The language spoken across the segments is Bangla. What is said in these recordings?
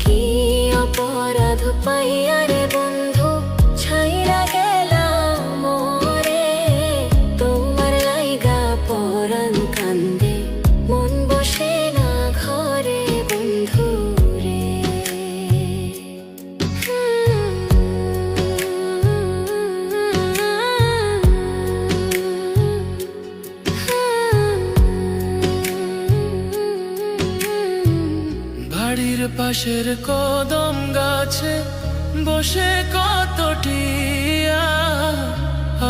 কি অপরাধ পাইয়া পাশের কদম গাছে বসে কতটি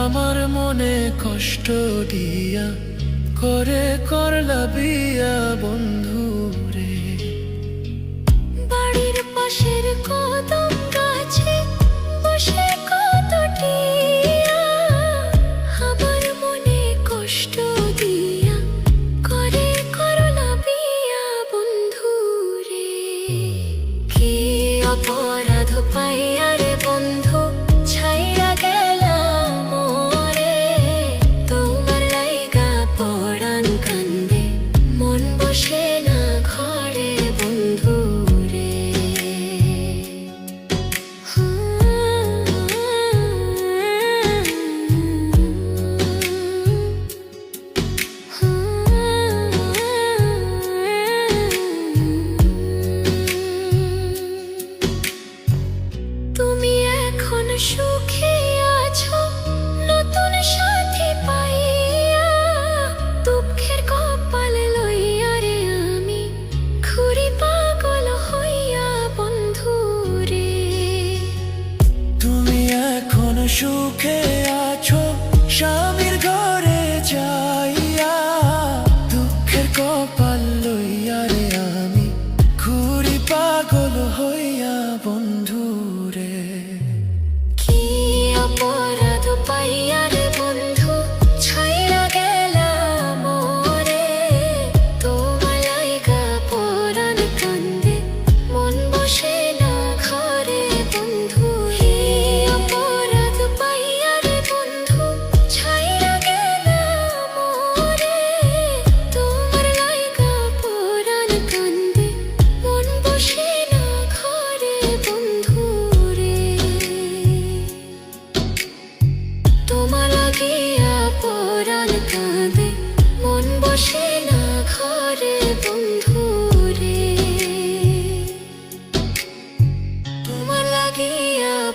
আমার মনে কষ্ট দিয়া করে করলা বিয়া বন্ধু। 输。tu pahiya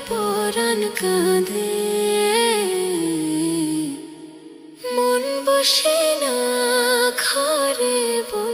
পরাণ কাঁধে। মন বসে না খারে বো